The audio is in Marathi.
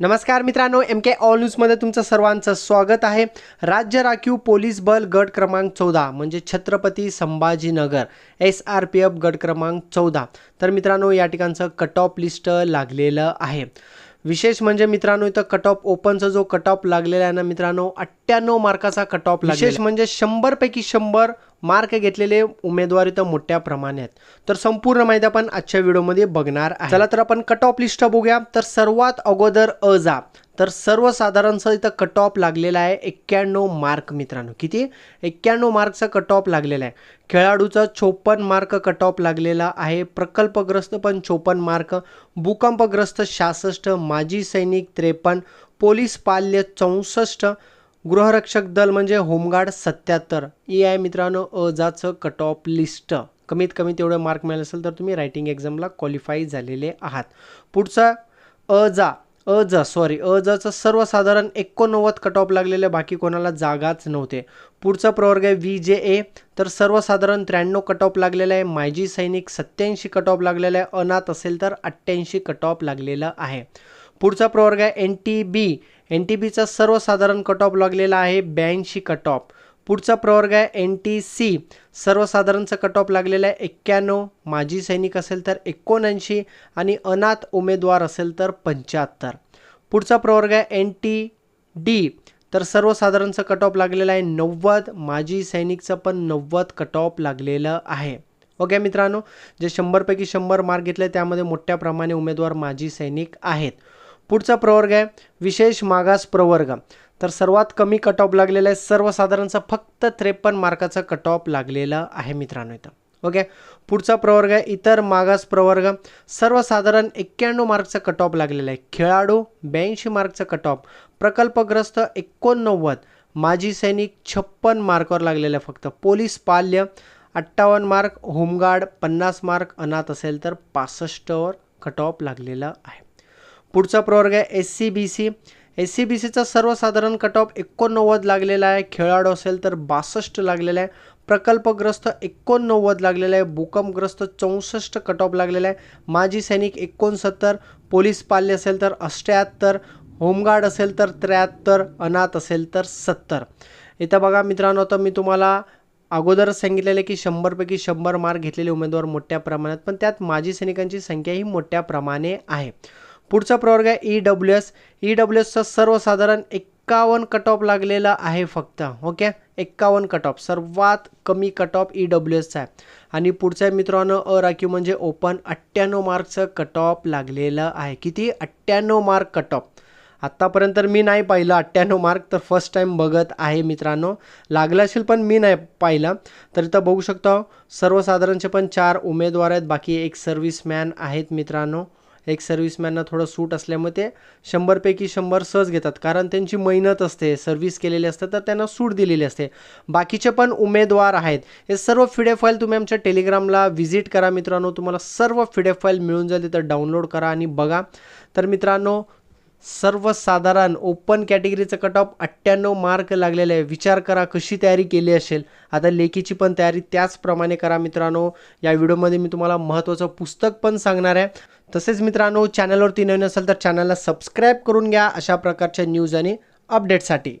नमस्कार मित्रांनो एम के ऑल न्यूजमध्ये तुमचं सर्वांचं स्वागत आहे. राज्य राखीव पोलीस बल गट क्रमांक चौदा म्हणजे Chhatrapati Sambhajinagar S R P F गट क्रमांक चौदा. तर मित्रांनो या ठिकाणचं कट ऑफ लिस्ट लागलेलं आहे. विशेष म्हणजे मित्रांनो इथं कट ऑफ ओपनचा जो कट ऑफ लागलेला आहे ना मित्रांनो अठ्ठ्याण्णव मार्काचा कट ऑफ विशेष म्हणजे शंभरपैकी शंभर मार्क घेतलेले उमेदवार इथं मोठ्या प्रमाणात तर संपूर्ण माहिती आपण आजच्या व्हिडिओमध्ये बघणार आहे. चला तर आपण कट ऑफ लिस्ट बघूया. तर सर्वात अगोदर अ जा. तर सर्वसाधारणचं इथं कट ऑफ लागलेला आहे एक्क्याण्णव मार्क मित्रांनो. किती? एक्क्याण्णव मार्कचा कट ऑफ लागलेला आहे. खेळाडूचा चोपन्न मार्क कट ऑफ लागलेला आहे. प्रकल्पग्रस्त पण चोपन्न मार्क. भूकंपग्रस्त सहासष्ट माजी सैनिक त्रेपन्न. पोलीस पाल्य चौसष्ट. गृहरक्षक दल म्हणजे होमगार्ड सत्याहत्तर ई आहे मित्रांनो अजाचं कट ऑफ लिस्ट. कमीत कमी तेवढं मार्क मिळालं असेल तर तुम्ही रायटिंग एक्झामला क्वालिफाय झालेले आहात. पुढचा अजा अज सॉरी अजचं सर्वसाधारण एकोणनव्वद कट ऑफ लागलेले बाकी कोणाला जागाच नव्हते. पुढचा प्रवर्ग आहे व्ही जे ए तर सर्वसाधारण त्र्याण्णव कट ऑफ लागलेला आहे. माजी सैनिक सत्याऐंशी कट ऑफ लागलेला आहे. अनाथ असेल तर अठ्ठ्याऐंशी कट ऑफ लागलेला आहे. पुढचा प्रवर्ग आहे N T B N T बीचा सर्वसाधारण कट ऑफ लागलेला आहे ब्याऐंशी कट ऑफ पुढचा प्रवर्ग आहे एन टी सी सर्वसाधारणचा कट ऑफ लागलेला आहे एक्क्याण्णव. माजी सैनिक असेल तर एकोणऐंशी आणि अनाथ उमेदवार असेल तर पंच्याहत्तर. पुढचा प्रवर्ग आहे एन टी डी तर सर्वसाधारणचं कट ऑफ लागलेलं आहे नव्वद. माजी सैनिकचं पण नव्वद कट ऑफ लागलेलं आहे. ओके मित्रांनो जे शंभरपैकी शंभर मार्क घेतले त्यामध्ये मोठ्या प्रमाणे उमेदवार माजी सैनिक आहेत. पुढचा प्रवर्ग आहे विशेष मागास प्रवर्ग. तर सर्वात कमी कट ऑफ लागलेला आहे सर्वसाधारणचा फक्त त्रेपन्न मार्काचा कट ऑफ लागलेला आहे मित्रांनो इथं. ओके पुढचा प्रवर्ग आहे इतर मागास प्रवर्ग. सर्वसाधारण एक्क्याण्णव मार्कचा कट ऑफ लागलेला आहे. खेळाडू ब्याऐंशी मार्कचा कट ऑफ प्रकल्पग्रस्त एकोणनव्वद. माजी सैनिक छप्पन मार्कवर लागलेला आहे फक्त. पोलीस पाल्य अठ्ठावन्न मार्क. होमगार्ड पन्नास मार्क. अनाथ असेल तर पासष्टवर कट ऑफ लागलेला आहे. पुढचा प्रवर्ग आहे S C B C S C B सीचा सर्वसाधारण कट ऑफ एकोणनव्वद लागलेला आहे. खेळाडू असेल तर बासष्ट लागलेला आहे. प्रकल्पग्रस्त एकोणनव्वद लागलेला आहे. भूकंपग्रस्त चौसष्ट कट ऑफ लागलेला आहे. माजी सैनिक एकोणसत्तर पोलीस पाल्य असेल तर अष्ट्याहत्तर होमगार्ड असेल तर त्र्याहत्तर अनाथ असेल तर सत्तर. इथं बघा मित्रांनो तर मी तुम्हाला अगोदरच सांगितलेलं की शंभरपैकी शंभर मार्क घेतलेले उमेदवार मोठ्या प्रमाणात पण त्यात माजी सैनिकांची संख्याही मोठ्या प्रमाणे आहे. पुढचा प्रवर्ग आहे E W S E W एसचा सर्वसाधारण एक्कावन्न कट ऑफ लागलेला आहे फक्त ओके एक्कावन्न कट ऑफ सर्वात कमी कट ऑफ ई डब्ल्यू एसचा आहे. आणि पुढचा मित्रांनो अराखीव म्हणजे ओपन अठ्ठ्याण्णव मार्कचं कट ऑफ लागलेलं आहे. किती? अठ्ठ्याण्णव मार्क कट ऑफ आत्तापर्यंत तर मी नाही पाहिलं अठ्ठ्याण्णव मार्क तर फर्स्ट टाईम बघत आहे मित्रांनो. लागलं असेल पण मी नाही पाहिलं. तर इथं बघू शकतो सर्वसाधारणचे पण चार उमेदवार आहेत बाकी एक सर्व्हिसमॅन आहेत मित्रांनो. एक सर्व्हिसमॅनना थोडं सूट असल्यामुळे ते शंभरपैकी शंभर सहज घेतात. कारण त्यांची मेहनत असते सर्व्हिस केलेली असते तर त्यांना सूट दिलेली असते. बाकीचे पण उमेदवार आहेत. हे सर्व फिडे फाईल तुम्ही आमच्या टेलिग्रामला व्हिजिट करा मित्रांनो. तुम्हाला सर्व फिडे फाईल मिळून जाईल तर डाउनलोड करा आणि बघा. तर मित्रांनो सर्वसाधारण ओपन कॅटेगरीचं कट ऑफ अठ्ठ्याण्णव मार्क लागलेले आहे. विचार करा कशी तयारी केली असेल? आता लेखीची पण तयारी त्याचप्रमाणे करा मित्रांनो. या व्हिडिओमध्ये मी तुम्हाला महत्त्वाचं पुस्तक पण सांगणार आहे. तसेच मित्रांनो चॅनलवरती नवीन असेल तर चॅनलला सबस्क्राईब करून घ्या अशा प्रकारच्या न्यूज आणि अपडेटसाठी